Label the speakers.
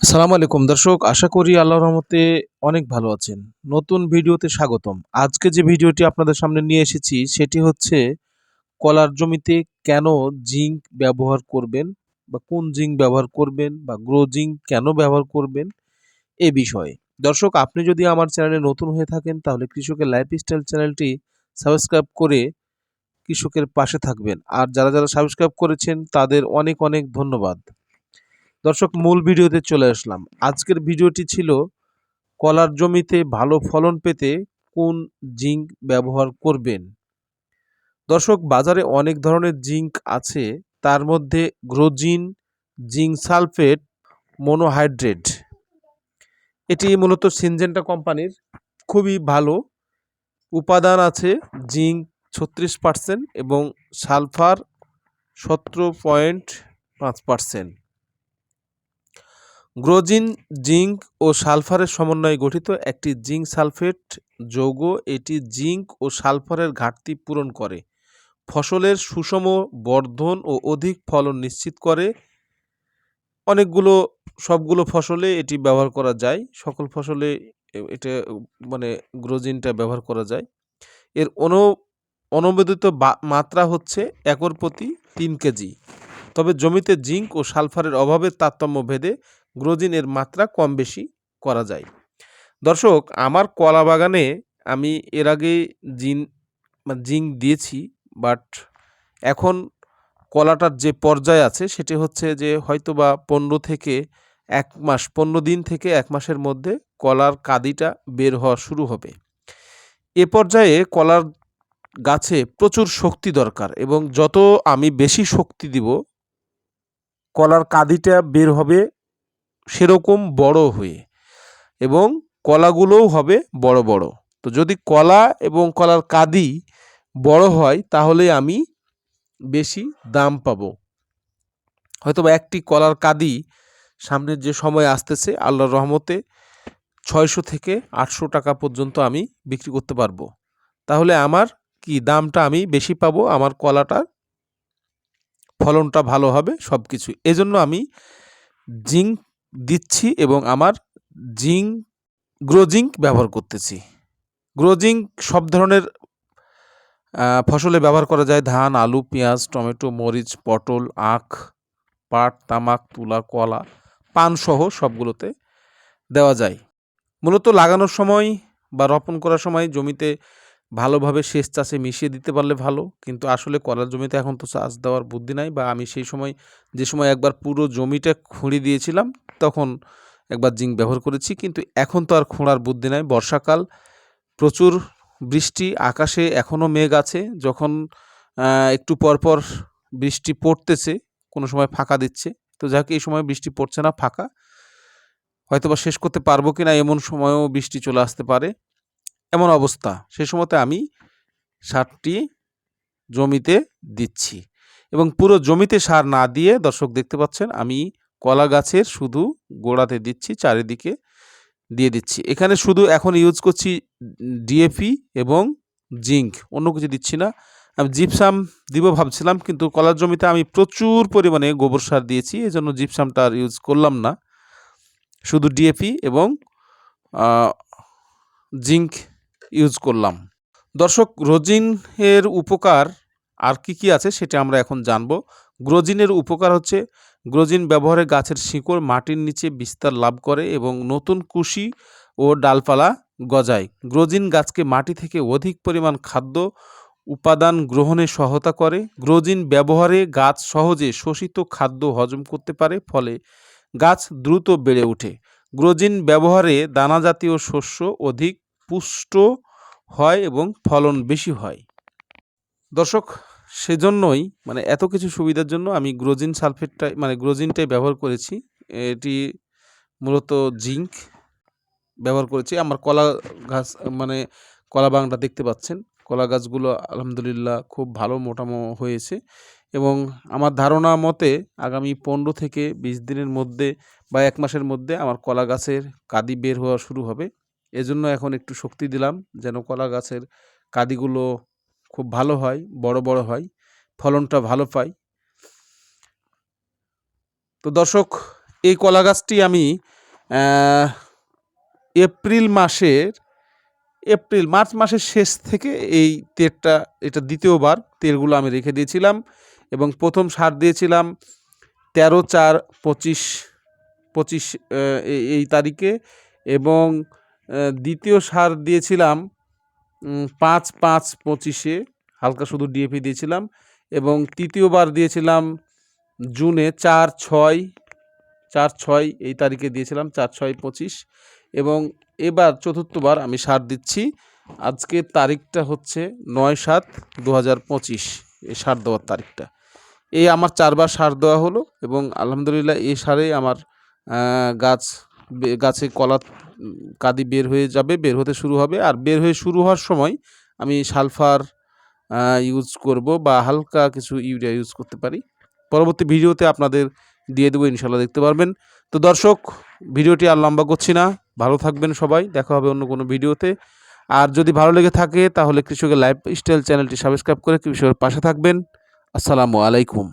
Speaker 1: আসসালামু আলাইকুম। দর্শক, আশা করি আল্লাহর রহমতে অনেক ভালো আছেন। নতুন ভিডিওতে স্বাগতম। আজকে যে ভিডিওটি আপনাদের সামনে নিয়ে এসেছি, সেটি হচ্ছে কলার জমিতে কেন জিঙ্ক ব্যবহার করবেন বা কোন জিঙ্ক ব্যবহার করবেন বা গ্রো জিঙ্ক কেন ব্যবহার করবেন এ বিষয়ে। দর্শক, আপনি যদি আমার চ্যানেলে নতুন হয়ে থাকেন, তাহলে কৃষকের লাইফস্টাইল চ্যানেলটি সাবস্ক্রাইব করে কৃষকের পাশে থাকবেন। আর যারা যারা সাবস্ক্রাইব করেছেন, তাদের অনেক অনেক ধন্যবাদ। দর্শক, মূল ভিডিওতে চলে আসলাম। আজকের ভিডিওটি ছিল কলার জমিতে ভালো ফলন পেতে কোন জিঙ্ক ব্যবহার করবেন? দর্শক, বাজারে অনেক ধরনের জিঙ্ক আছে, তার মধ্যে গ্রোজিন, জিঙ্ক সালফেট, মনোহাইড্রেট। এটি মূলত সিনজেন্টা কোম্পানির খুবই ভালো উপাদান আছে, জিঙ্ক ছত্রিশ পার্সেন্ট এবং সালফার সতেরো পয়েন্ট পাঁচ পার্সেন্ট। গ্রোজিন, জিঙ্ক ও সালফারের সমন্বয়ে গঠিত একটি জিঙ্ক সালফেট যৌগ। এটি জিঙ্ক ও সালফারের ঘাটতি পূরণ করে, ফসলের সুষম বর্ধন ও অধিক ফলন নিশ্চিত করে। অনেকগুলো, সবগুলো ফসলে এটি ব্যবহার করা যায়, সকল ফসলে এটা মানে গ্রোজিনটা ব্যবহার করা যায়। এর অনু অনুমোদিত মাত্রা হচ্ছে একর প্রতি তিন কেজি। তবে জমিতে জিঙ্ক ও সালফারের অভাবের তারতম্য ভেদে গ্রোজিনের মাত্রা কম বেশি করা যায়। দর্শক, আমার কলা বাগানে আমি এর আগে জিন জিঙ্ক দিয়েছি, বাট এখন কলাটার যে পর্যায়ে আছে, সেটি হচ্ছে যে হয়তো বা পনেরো থেকে এক মাস, পনেরো দিন থেকে এক মাসের মধ্যে কলার কাদিটা বের হওয়া শুরু হবে। এ পর্যায়ে কলার গাছে প্রচুর শক্তি দরকার এবং যত আমি বেশি শক্তি দিব, কলার কাদিটা বের হবে সেরকম বড় হয়ে এবং কলাগুলোও হবে বড় বড়। তো যদি কলা এবং কলার কাদি বড় হয়, তাহলে আমি বেশি দাম পাবো। হয়তো বা একটি কলার কাদি সামনের যে সময় আসতেছে, আল্লাহর রহমতে ছয়শো থেকে আটশো টাকা পর্যন্ত আমি বিক্রি করতে পারব। তাহলে আমার কি দামটা আমি বেশি পাবো? আমার কলাটার ফলনটা ভালো হবে সব কিছু এজন্য আমি জিঙ্ক দিচ্ছি এবং আমার জিঙ্ক গ্রোজিঙ্ক ব্যবহার করতেছি। গ্রোজিঙ্ক সব ধরনের ফসলে ব্যবহার করা যায়। ধান, আলু, পেঁয়াজ, টমেটো, মরিচ, পটল, আখ, পাট, তামাক, তুলা, কলা, পান সহ সবগুলোতে দেওয়া যায়। মূলত লাগানোর সময় বা রোপণ করার সময় জমিতে ভালোভাবে সেচ চাষে মিশিয়ে দিতে পারলে ভালো, কিন্তু আসলে কলার জমিতে এখন তো চাষ দেওয়ার বুদ্ধি নাই বা আমি সেই সময়, যে সময় একবার পুরো জমিটা খুঁড়ি দিয়েছিলাম তখন একবার জিঙ্ক ব্যবহার করেছি, কিন্তু এখন তো আর খোঁড়ার বুদ্ধি নাই। বর্ষাকাল, প্রচুর বৃষ্টি, আকাশে এখনও মেঘ আছে। যখন একটু পরপর বৃষ্টি পড়তেছে, কোনো সময় ফাঁকা দিচ্ছে। তো যাকে এই সময় বৃষ্টি পড়ছে না ফাঁকা। হয়তো বা শেষ করতে পারব কি না এমন সময়ও বৃষ্টি চলে আসতে পারে। এমন অবস্থা। সে সময়তে আমি সারটি জমিতে দিচ্ছি। এবং পুরো জমিতে সার না দিয়ে, দর্শক দেখতে পাচ্ছেন, আমি কলা গাছের শুধু গোড়াতে দিচ্ছি, চারিদিকে দিয়ে দিচ্ছি। এখানে শুধু এখন ইউজ করছি ডিএপি এবং জিঙ্ক অন্য কিছু দিচ্ছি না। আমি জিপসাম দিব ভাবছিলাম, কিন্তু কলার জমিতে আমি প্রচুর পরিমাণে গোবর সার দিয়েছি এই জন্য জিপসামটা আর ইউজ করলাম না। শুধু ডিএপি এবং জিঙ্ক ইউজ করলাম। দর্শক রোজিন এর উপকার আর কি কি আছে সেটা আমরা এখন জানব। গ্রোজিনের উপকার হচ্ছে গ্রোজিন ব্যবহারে গাছের শিকড় মাটির নিচে বিস্তার লাভ করে এবং নতুন কুশি ও ডালপালা গজায়। গ্রোজিন গাছকে মাটি থেকে অধিক পরিমাণ খাদ্য উপাদান গ্রহণে সহায়তা করে। গ্রোজিন ব্যবহারে গাছ সহজে শোষিত খাদ্য হজম করতে পারে, ফলে গাছ দ্রুত বেড়ে ওঠে। গ্রোজিন ব্যবহারে দানা জাতীয় শস্য অধিক পুষ্ট হয় এবং ফলন বেশি হয়। দর্শক সেজন্যই মানে এত কিছু সুবিধার জন্য আমি গ্রোজিন সালফেটটাই মানে গ্রোজিনটাই ব্যবহার করেছি। এটি মূলত জিঙ্ক ব্যবহার করেছি। আমার কলা গাছ মানে কলা বাংলা দেখতে পাচ্ছেন। কলা গাছগুলো আলহামদুলিল্লাহ খুব ভালো মোটামো হয়েছে এবং আমার ধারণা মতে আগামী পনেরো থেকে বিশ দিনের মধ্যে বা এক মাসের মধ্যে আমার কলা গাছের কাদি বের হওয়া শুরু হবে। এজন্য এখন একটু শক্তি দিলাম যেন কলা গাছের কাদিগুলো খুব ভালো হয়, বড় বড় হয়, ফলনটা ভালো পাই। তো দর্শক, এই কলা গাছটি আমি এপ্রিল মাসের, এপ্রিল, মার্চ মাসের শেষ থেকে এই তেলটা এটা দ্বিতীয়বার তেলগুলো আমি রেখে দিয়েছিলাম এবং প্রথম সার দিয়েছিলাম তেরো চার পঁচিশ পঁচিশ এই- তারিখে এবং দ্বিতীয় সার দিয়েছিলাম পাঁচ পাঁচ পঁচিশে, হালকা শুধু ডিএপি দিয়েছিলাম এবং তৃতীয়বার দিয়েছিলাম জুনে চার, ছয় চার, ছয় এই তারিখে দিয়েছিলাম, চার, ছয়, পঁচিশ এবং এবার চতুর্থবার আমি সার দিচ্ছি। আজকের তারিখটা হচ্ছে নয়, সাত দু হাজার পঁচিশ, এই সার দেওয়ার তারিখটা। এই আমার চারবার সার দেওয়া হলো এবং আলহামদুলিল্লাহ এই সারে আমার গাছ গাছে কলা কাদি বের হয়ে যাবে, বের হতে শুরু হবে। আর বের হয়ে শুরু হওয়ার সময় আমি সালফার ইউজ করব বা হালকা কিছু ইউরিয়া ইউজ করতে পারি। পরবর্তী ভিডিওতে আপনাদের দিয়ে দেবো ইনশাল্লাহ দেখতে পারবেন। তো দর্শক, ভিডিওটি আর লম্বা করছি না। ভালো থাকবেন সবাই। দেখা হবে অন্য কোনো ভিডিওতে। আর যদি ভালো লেগে থাকে, তাহলে কৃষকের লাইফ স্টাইল চ্যানেলটি সাবস্ক্রাইব করে কৃষকের পাশে থাকবেন। আসসালামু আলাইকুম।